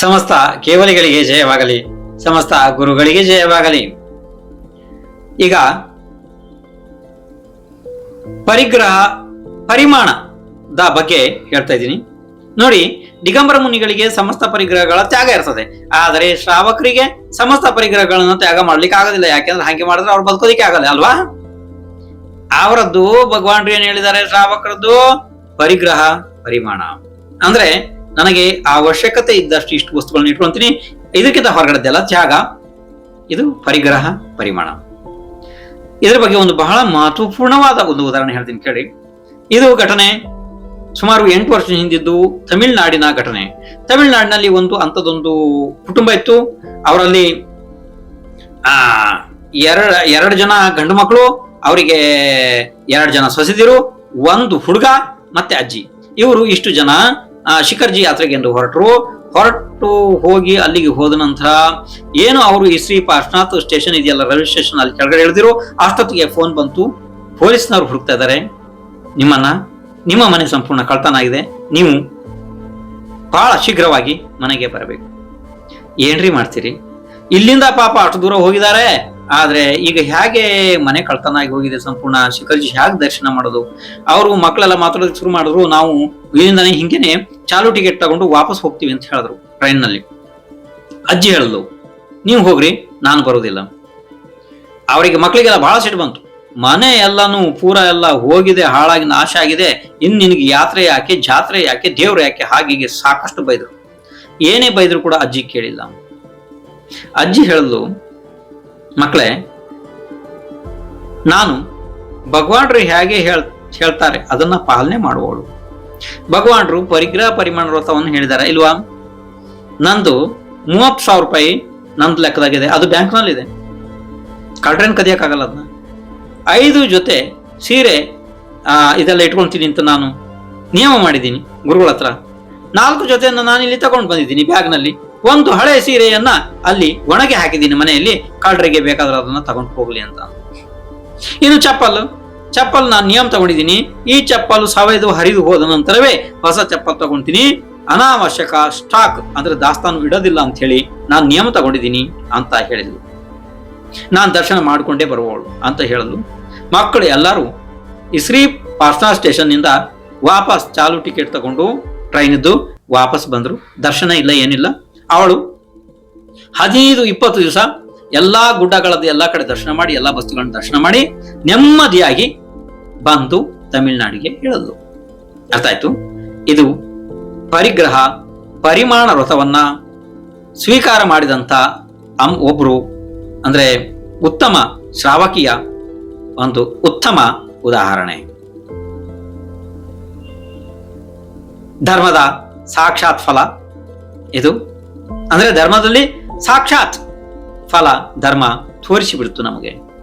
ಸಮಸ್ತ ಕೇವಲಿಗಳಿಗೆ ಜಯವಾಗಲಿ, ಸಮಸ್ತ ಗುರುಗಳಿಗೆ ಜಯವಾಗಲಿ. ಈಗ ಪರಿಗ್ರಹ ಪರಿಮಾಣದ ಬಗ್ಗೆ ಹೇಳ್ತಾ ಇದ್ದೀನಿ. ನೋಡಿ, ದಿಗಂಬರ ಮುನಿಗಳಿಗೆ ಸಮಸ್ತ ಪರಿಗ್ರಹಗಳ ತ್ಯಾಗ ಇರ್ತದೆ. ಆದರೆ ಶ್ರಾವಕರಿಗೆ ಸಮಸ್ತ ಪರಿಗ್ರಹಗಳನ್ನು ತ್ಯಾಗ ಮಾಡ್ಲಿಕ್ಕೆ ಆಗೋದಿಲ್ಲ. ಯಾಕೆಂದ್ರೆ ಹಾಗೆ ಮಾಡಿದ್ರೆ ಅವ್ರು ಬದುಕೋದಿಕ್ಕೆ ಆಗಲ್ಲ, ಅಲ್ವಾ? ಅವರದ್ದು ಭಗವಾನ್ರು ಏನ್ ಹೇಳಿದ್ದಾರೆ? ಶ್ರಾವಕರದ್ದು ಪರಿಗ್ರಹ, ಪರಿಮಾಣ. ಅಂದ್ರೆ ನನಗೆ ಅವಶ್ಯಕತೆ ಇದ್ದಷ್ಟು ಇಷ್ಟು ವಸ್ತುಗಳನ್ನ ಇಟ್ಕೊಂತೀನಿ. ಇದಕ್ಕಿಂತ ಹೊರಗಡೆದೆಲ್ಲ ತ್ಯಾಗ ಇದು ಪರಿಗ್ರಹ, ಪರಿಮಾಣ. ಇದರ ಬಗ್ಗೆ ಒಂದು ಬಹಳ ಮಹತ್ವಪೂರ್ಣವಾದ ಒಂದು ಉದಾಹರಣೆ ಹೇಳ್ತೀನಿ ಕೇಳಿ. ಇದು ಘಟನೆ ಸುಮಾರು ಎಂಟು ವರ್ಷ ಹಿಂದಿದ್ದು ತಮಿಳುನಾಡಿನ ಘಟನೆ. ತಮಿಳುನಾಡಿನಲ್ಲಿ ಒಂದು ಅಂಥದ್ದೊಂದು ಕುಟುಂಬ ಇತ್ತು. ಅವರಲ್ಲಿ, ಆ, ಎರಡ, ಎರಡು ಜನ ಗಂಡು ಮಕ್ಕಳು, ಅವರಿಗೆ ಎರಡು ಜನ ಸೊಸೆದಿರು, ಒಂದು ಹುಡುಗ ಮತ್ತೆ ಅಜ್ಜಿ. ಇವರು ಇಷ್ಟು ಜನ ಶಿಖರ್ಜಿ ಯಾತ್ರೆಗೆ ಎಂದು ಹೊರಟರು. ಹೊರಟು ಹೋಗಿ ಅಲ್ಲಿಗೆ ಹೋದ ನಂತರ ಏನು ಅವರು ಶ್ರೀ ಪಾರ್ಶ್ವನಾಥ್ ಸ್ಟೇಷನ್ ಇದೆಯಲ್ಲ, ರೈಲ್ವೆ ಸ್ಟೇಷನ್ ಅಲ್ಲಿ ಕೆಳಗಡೆ ಇಳಿದಿರು ಅಷ್ಟೊತ್ತಿಗೆ ಫೋನ್ ಬಂತು. ಪೊಲೀಸ್ನವ್ರು ಹುಡುಕ್ತಾ ಇದ್ದಾರೆ ನಿಮ್ಮನ್ನ, ನಿಮ್ಮ ಮನೆ ಸಂಪೂರ್ಣ ಕಳ್ತನ ಆಗಿದೆ. ನೀವು ಬಹಳ ಶೀಘ್ರವಾಗಿ ಮನೆಗೆ ಬರಬೇಕು. ಏನ್ರಿ ಮಾಡ್ತೀರಿ? ಇಲ್ಲಿಂದ ಪಾಪ ಅಷ್ಟು ದೂರ ಹೋಗಿದ್ದಾರೆ. ಆದ್ರೆ ಈಗ ಹೇಗೆ ಮನೆ ಕಳ್ತನ ಆಗಿ ಹೋಗಿದೆ ಸಂಪೂರ್ಣ? ಶಿಖರ್ಜಿ ಹೇಗೆ ದರ್ಶನ ಮಾಡೋದು? ಅವರು ಮಕ್ಕಳೆಲ್ಲ ಮಾತಾಡೋದಕ್ಕೆ ಶುರು ಮಾಡಿದ್ರು. ನಾವು ಇಲ್ಲಿಂದಾನೆ ಹಿಂಗೇನೆ ಚಾಲು ಟಿಕೆಟ್ ತಗೊಂಡು ವಾಪಸ್ ಹೋಗ್ತೀವಿ ಅಂತ ಹೇಳಿದ್ರು ಟ್ರೈನ್ನಲ್ಲಿ ಅಜ್ಜಿ ಹೇಳಿದ್ಲು, ನೀವು ಹೋಗ್ರಿ, ನಾನು ಬರೋದಿಲ್ಲ. ಅವರಿಗೆ ಮಕ್ಕಳಿಗೆಲ್ಲ ಬಹಳ ಸಿಟ್ಟು ಬಂತು. ಮನೆ ಎಲ್ಲಾನು ಪೂರ ಎಲ್ಲ ಹೋಗಿದೆ, ಹಾಳಾಗಿ ನಾಶ ಆಗಿದೆ. ಇನ್ನು ನಿನಗೆ ಯಾತ್ರೆ ಯಾಕೆ, ಜಾತ್ರೆ ಯಾಕೆ, ದೇವ್ರು ಯಾಕೆ ಹಾಗೆ ಹೀಗೆ ಸಾಕಷ್ಟು ಬೈದ್ರು. ಏನೇ ಬೈದ್ರು ಕೂಡ ಅಜ್ಜಿ ಕೇಳಿಲ್ಲ. ಅಜ್ಜಿ ಹೇಳಿದ್ಲು ಮಕ್ಕಳೇ ನಾನು ಭಗವಾನ್ರು ಹೇಗೆ ಹೇಳ್, ಹೇಳ್ತಾರೆ, ಅದನ್ನ ಪಾಲನೆ ಮಾಡುವವಳು. ಭಗವಾನ್ರು ಪರಿಗ್ರಹ ಪರಿಮಾಣ ವ್ರತವನ್ನು ಹೇಳಿದ್ದಾರೆ. ಇಲ್ವಾ? ನಂದು ಮೂವತ್ತು ಸಾವಿರ ರೂಪಾಯಿ ನಂದು ಲೆಕ್ಕದಾಗಿದೆ. ಅದು ಬ್ಯಾಂಕ್ನಲ್ಲಿದೆ. ಕಳ್ರೇನು ಕದಿಯೋಕ್ಕಾಗಲ್ಲ ಅದನ್ನ ಐದು ಜೊತೆ ಸೀರೆ ಇದೆಲ್ಲ ಇಟ್ಕೊಳ್ತೀನಿ ಅಂತ ನಾನು ನಿಯಮ ಮಾಡಿದ್ದೀನಿ ಗುರುಗಳ ಹತ್ರ. ನಾಲ್ಕು ಜೊತೆಯನ್ನು ನಾನು ಇಲ್ಲಿ ತಗೊಂಡು ಬಂದಿದ್ದೀನಿ ಬ್ಯಾಗ್ನಲ್ಲಿ. ಒಂದು ಹಳೆ ಸೀರೆಯನ್ನ ಅಲ್ಲಿ ಒಣಗಿ ಹಾಕಿದ್ದೀನಿ ಮನೆಯಲ್ಲಿ. ಕಳ್ಳರಿಗೆ ಬೇಕಾದ್ರೆ ಅದನ್ನ ತಗೊಂಡು ಹೋಗ್ಲಿ ಅಂತ. ಇನ್ನು ಚಪ್ಪಲ್. ಚಪ್ಪಲ್ ನಾನು ನಿಯಮ ತಗೊಂಡಿದ್ದೀನಿ. ಈ ಚಪ್ಪಲು ಸಾವಯವ ಹರಿದು ಹೋದ ನಂತರವೇ ಹೊಸ ಚಪ್ಪಲ್ ತಗೊಂತೀನಿ. ಅನಾವಶ್ಯಕ ಸ್ಟಾಕ್ ಅಂದ್ರೆ ದಾಸ್ತಾನು ಇಡೋದಿಲ್ಲ ಅಂತ ಹೇಳಿ ನಾನು ನಿಯಮ ತಗೊಂಡಿದ್ದೀನಿ ಅಂತ ಹೇಳಿದ್ಲು. ನಾನು ದರ್ಶನ ಮಾಡಿಕೊಂಡೇ ಬರುವವಳು ಅಂತ ಹೇಳಿದ್ಲು. ಮಕ್ಕಳು ಎಲ್ಲರೂ ಶ್ರೀ ಪಾರ್ಸಾ ಸ್ಟೇಷನ್ನಿಂದ ವಾಪಸ್ ಚಾಲು ಟಿಕೆಟ್ ತಗೊಂಡು ಟ್ರೈನ್ ಇದ್ದು ವಾಪಸ್ ಬಂದರು. ದರ್ಶನ ಇಲ್ಲ, ಏನಿಲ್ಲ. ಅವಳು ಹದಿನೈದು, ಇಪ್ಪತ್ತು ದಿವಸ ಎಲ್ಲಾ ಗುಡ್ಡಗಳದ್ದು ಎಲ್ಲಾ ಕಡೆ ದರ್ಶನ ಮಾಡಿ, ಎಲ್ಲಾ ಬಸ್ತುಗಳನ್ನ ದರ್ಶನ ಮಾಡಿ ನೆಮ್ಮದಿಯಾಗಿ ಬಂದು ತಮಿಳುನಾಡಿಗೆ ಇಳಿದ್ಲು ಅರ್ಥ ಆಯ್ತು? ಇದು ಪರಿಗ್ರಹ, ಪರಿಮಾಣ ವ್ರತವನ್ನ ಸ್ವೀಕಾರ ಮಾಡಿದಂತ ಅಂ ಒಬ್ರು, ಅಂದ್ರೆ ಉತ್ತಮ ಶ್ರಾವಕಿಯ ಒಂದು ಉತ್ತಮ ಉದಾಹರಣೆ. ಧರ್ಮದ ಸಾಕ್ಷಾತ್ ಫಲ ಇದು. ಅಂದ್ರೆ ಧರ್ಮದಲ್ಲಿ ಸಾಕ್ಷಾತ್ ಫಲ, ಧರ್ಮ ತೋರಿಸಿಬಿಡ್ತು ನಮಗೆ.